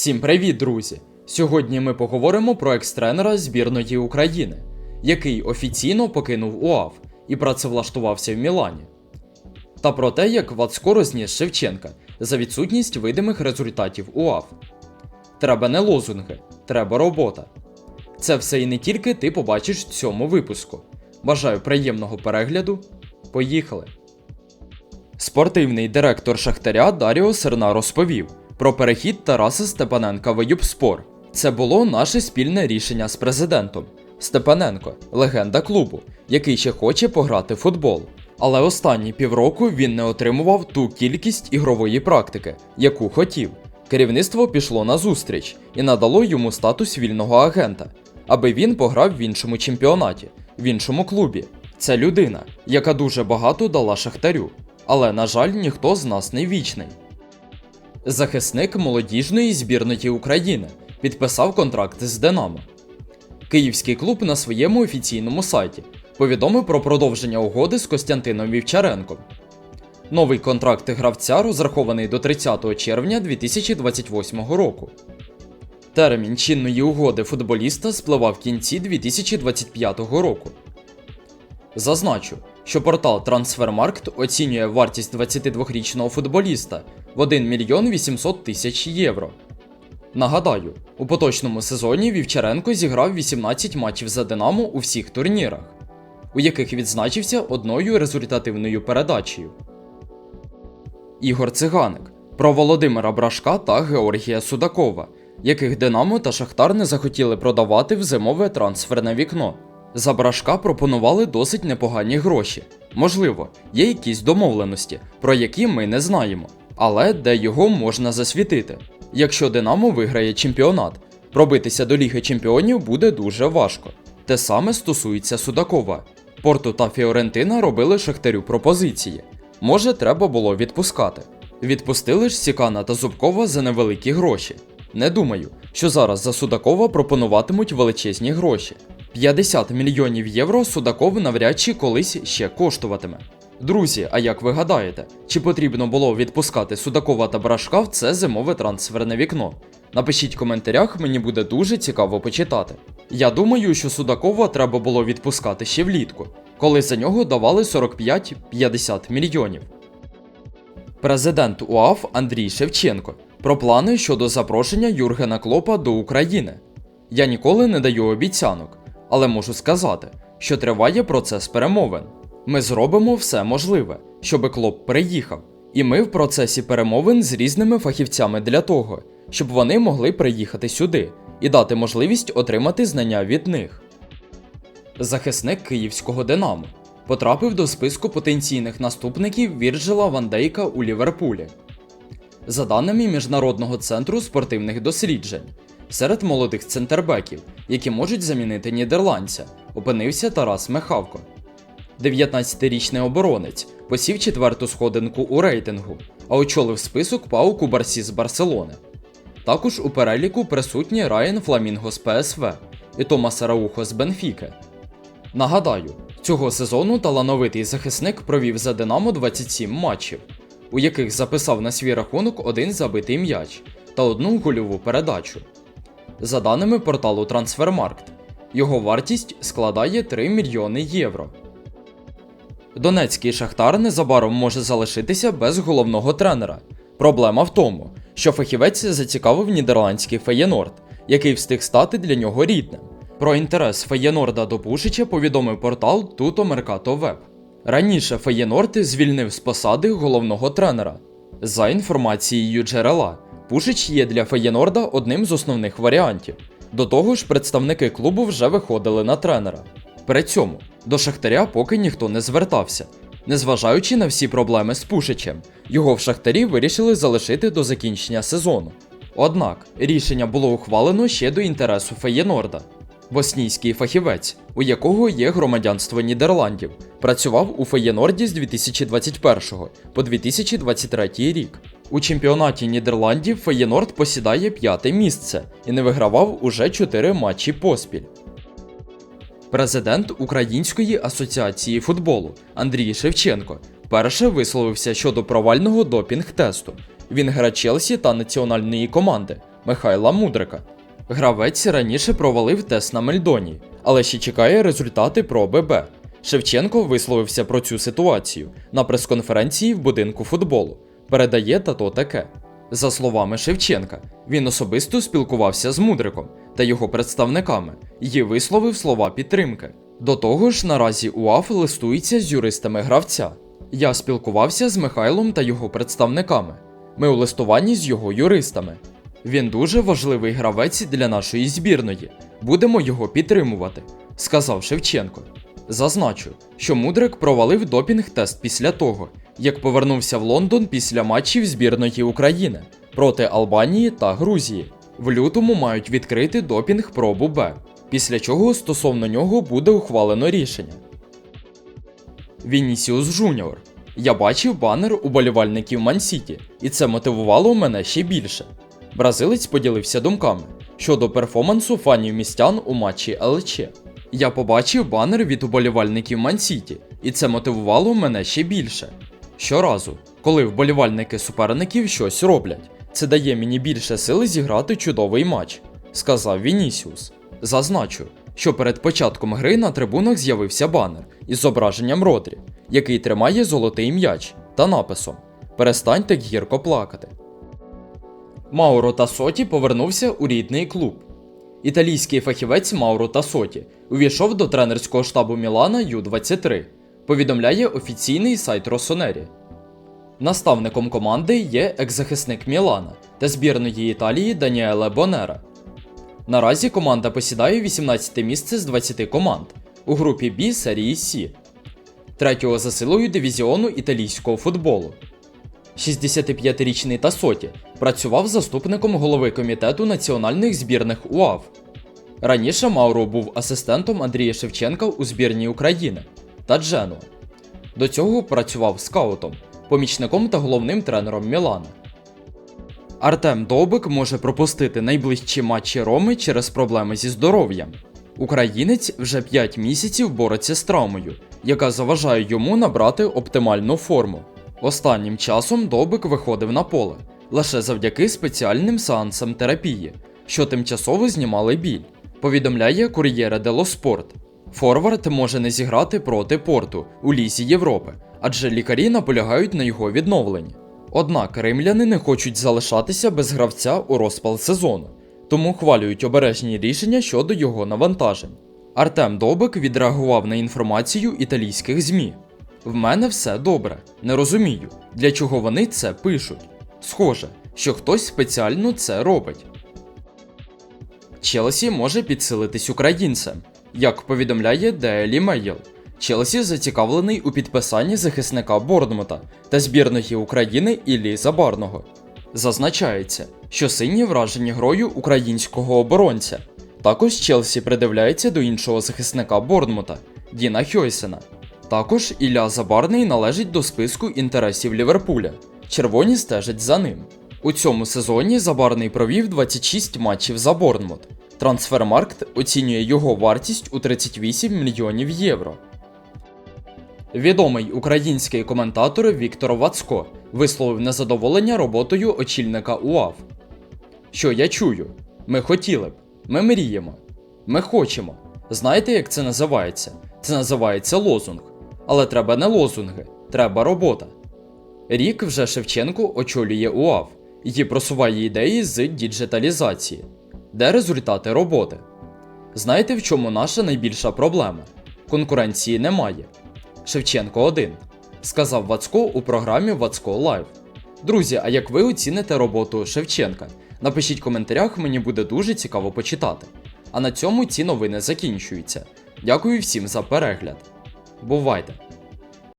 Всім привіт, друзі! Сьогодні ми поговоримо про екс-тренера збірної України, який офіційно покинув УАВ і працевлаштувався в Мілані. Та про те, як Вацко розніс Шевченка за відсутність видимих результатів УАВ. Треба не лозунги, треба робота. Це все і не тільки ти побачиш в цьому випуску. Бажаю приємного перегляду. Поїхали! Спортивний директор Шахтаря Даріо Серна розповів про перехід Тараса Степаненка в Юбспор. Це було наше спільне рішення з президентом. Степаненко легенда клубу, який ще хоче пограти в футбол. Але останні півроку він не отримував ту кількість ігрової практики, яку хотів. Керівництво пішло на зустріч і надало йому статус вільного агента, аби він пограв в іншому чемпіонаті, в іншому клубі. Це людина, яка дуже багато дала Шахтарю. Але, на жаль, ніхто з нас не вічний. Захисник молодіжної збірної України підписав контракт з Динамо. Київський клуб на своєму офіційному сайті повідомив про продовження угоди з Костянтином Вівчаренком. Новий контракт гравця розрахований до 30 червня 2028 року. Термін чинної угоди футболіста спливав в кінці 2025 року. Зазначу, що портал Transfermarkt оцінює вартість 22-річного футболіста в 1 мільйон 800 тисяч євро. Нагадаю, у поточному сезоні Вівчаренко зіграв 18 матчів за Динамо у всіх турнірах, у яких відзначився одною результативною передачею. Ігор Циганик про Володимира Брашка та Георгія Судакова, яких Динамо та Шахтар не захотіли продавати в зимове трансферне вікно. За брашка пропонували досить непогані гроші. Можливо, є якісь домовленості, про які ми не знаємо, але де його можна засвітити. Якщо Динамо виграє чемпіонат, пробитися до Ліги Чемпіонів буде дуже важко. Те саме стосується Судакова. Порту та Фіорентина робили Шахтарю пропозиції. Може, треба було відпускати. Відпустили ж Сікана та Зубкова за невеликі гроші. Не думаю, що зараз за Судакова пропонуватимуть величезні гроші. 50 мільйонів євро Судаков навряд чи колись ще коштуватиме. Друзі, а як ви гадаєте, чи потрібно було відпускати Судакова та Брашка в це зимове трансферне вікно? Напишіть в коментарях, мені буде дуже цікаво почитати. Я думаю, що Судакова треба було відпускати ще влітку, коли за нього давали 45-50 мільйонів. Президент УАФ Андрій Шевченко про плани щодо запрошення Юргена Клопа до України. Я ніколи не даю обіцянок, але можу сказати, що триває процес перемовин. Ми зробимо все можливе, щоби Клоп приїхав, і ми в процесі перемовин з різними фахівцями для того, щоб вони могли приїхати сюди і дати можливість отримати знання від них. Захисник київського Динамо потрапив до списку потенційних наступників Вірджила Вандейка у Ліверпулі. За даними Міжнародного центру спортивних досліджень, серед молодих центрбеків, які можуть замінити нідерландця, опинився Тарас Мехавко. 19-річний оборонець посів четверту сходинку у рейтингу, а очолив список Пау Кубарсі з Барселони. Також у переліку присутні Райан Фламінго з ПСВ і Томас Раухо з Бенфіки. Нагадаю, цього сезону талановитий захисник провів за Динамо 27 матчів, у яких записав на свій рахунок один забитий м'яч та одну гольову передачу. За даними порталу Transfermarkt, його вартість складає 3 мільйони євро. Донецький Шахтар незабаром може залишитися без головного тренера. Проблема в тому, що фахівець зацікавив нідерландський Феєнорд, який встиг стати для нього рідним. Про інтерес Феєнорда до Пушича повідомив портал Tuto Mercato Web. Раніше Феєнорд звільнив з посади головного тренера. За інформацією джерела, Пушич є для Феєнорда одним з основних варіантів. До того ж, представники клубу вже виходили на тренера. При цьому до Шахтаря поки ніхто не звертався. Незважаючи на всі проблеми з Пушичем, його в Шахтарі вирішили залишити до закінчення сезону. Однак рішення було ухвалено ще до інтересу Феєнорда. Боснійський фахівець, у якого є громадянство Нідерландів, працював у Феєнорді з 2021 по 2023 рік. У чемпіонаті Нідерландів Феєнорд посідає п'яте місце і не вигравав уже 4 матчі поспіль. Президент Української асоціації футболу Андрій Шевченко вперше висловився щодо провального допінг-тесту. Він гра Челсі та національної команди Михайла Мудрика. Гравець раніше провалив тест на Мельдоні, але ще чекає результати про ББ. Шевченко висловився про цю ситуацію на прес-конференції в будинку футболу. Передає тато таке. За словами Шевченка, він особисто спілкувався з Мудриком та його представниками і висловив слова підтримки. До того ж, наразі УАФ листується з юристами гравця. Я спілкувався з Михайлом та його представниками. Ми у листуванні з його юристами. Він дуже важливий гравець для нашої збірної. Будемо його підтримувати, сказав Шевченко. Зазначу, що Мудрик провалив допінг-тест після того, як повернувся в Лондон після матчів збірної України проти Албанії та Грузії. В лютому мають відкрити допінг пробу Б, після чого стосовно нього буде ухвалено рішення. Вінісіус Жуніор. Я бачив банер уболівальників Мансіті, і це мотивувало мене ще більше. Бразилець поділився думками щодо перформансу фанів містян у матчі ЛЧ. Я побачив банер від уболівальників Мансіті, і це мотивувало мене ще більше. Щоразу, коли вболівальники суперників щось роблять, це дає мені більше сили зіграти чудовий матч, сказав Вінісіус. Зазначу, що перед початком гри на трибунах з'явився банер із зображенням Родрі, який тримає золотий м'яч та написом Перестань так гірко плакати. Мауро Тасоті повернувся у рідний клуб. Італійський фахівець Мауро Тасоті увійшов до тренерського штабу Мілана Ю-23, повідомляє офіційний сайт Росонері. Наставником команди є екс-захисник Мілана та збірної Італії Даніеле Бонера. Наразі команда посідає 18 місце з 20 команд у групі Б серії Сі, третього за силою дивізіону італійського футболу. 65-річний Тасоті працював заступником голови комітету національних збірних УАВ. Раніше Мауро був асистентом Андрія Шевченка у збірній України та Дженуа. До цього працював скаутом, помічником та головним тренером Мілана. Артем Довбик може пропустити найближчі матчі Роми через проблеми зі здоров'ям. Українець вже 5 місяців бореться з травмою, яка заважає йому набрати оптимальну форму. Останнім часом Довбик виходив на поле лише завдяки спеціальним сеансам терапії, що тимчасово знімали біль, повідомляє Кур'єре Дело Спорт. Форвард може не зіграти проти порту у лісі Європи, адже лікарі наполягають на його відновленні. Однак римляни не хочуть залишатися без гравця у розпал сезону, тому хвалюють обережні рішення щодо його навантажень. Артем Добик відреагував на інформацію італійських ЗМІ. В мене все добре, не розумію, для чого вони це пишуть. Схоже, що хтось спеціально це робить. Челсі може підсилитись українцем. Як повідомляє Daily Mail, Челсі зацікавлений у підписанні захисника Борнмута та збірної України Іллі Забарного. Зазначається, що сині вражені грою українського оборонця. Також Челсі придивляється до іншого захисника Борнмута Діна Хьойсена. Також Ілля Забарний належить до списку інтересів Ліверпуля. Червоні стежать за ним. У цьому сезоні Забарний провів 26 матчів за Борнмут. Трансфермаркт оцінює його вартість у 38 мільйонів євро. Відомий український коментатор Віктор Вацко висловив незадоволення роботою очільника УАВ. Що я чую? Ми хотіли б, ми мріємо, ми хочемо. Знаєте, як це називається? Це називається лозунг. Але треба не лозунги, треба робота. Рік вже Шевченко очолює УАВ і просуває ідеї з діджиталізації. Де результати роботи? Знаєте, в чому наша найбільша проблема? Конкуренції немає. Шевченко 1, сказав Вацко у програмі Вацко Лайв. Друзі, а як ви оціните роботу Шевченка? Напишіть в коментарях, мені буде дуже цікаво почитати. А на цьому ці новини закінчуються. Дякую всім за перегляд. Бувайте!